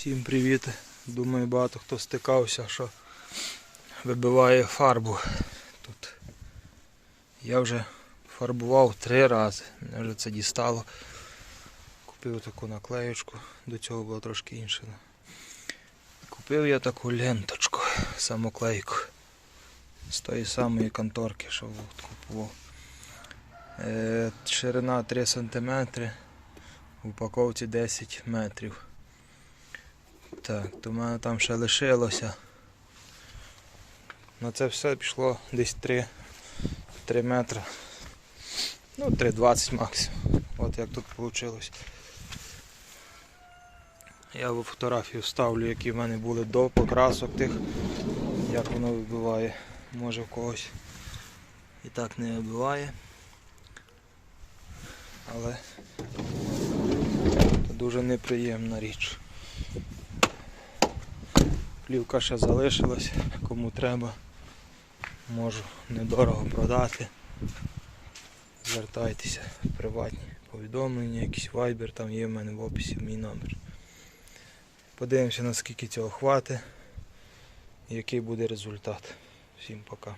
Всім привіт. Думаю, багато хто стикався, що вибиває фарбу тут. Я вже фарбував три рази. Мене вже це дістало. Купив таку наклеєчку, до цього було трошки інше. Купив я таку ленточку, самоклейку. З тої самої конторки, що купував. Е, ширина 3 см, в упаковці 10 метрів. Так, то в мене там ще лишилося. На це все пішло десь 3, 3 метри. Ну, 3,20 максимум. От як тут вийшло. Я в фотографію вставлю, які в мене були до покрасок тих, як воно вибиває. Може в когось і так не вибиває. Але це дуже неприємна річ. Плівка ще залишилась, кому треба, можу недорого продати. Звертайтеся в приватні повідомлення, якийсь вайбер, там є в мене в описі мій номер. Подивимося наскільки цього хватить і який буде результат. Всім пока.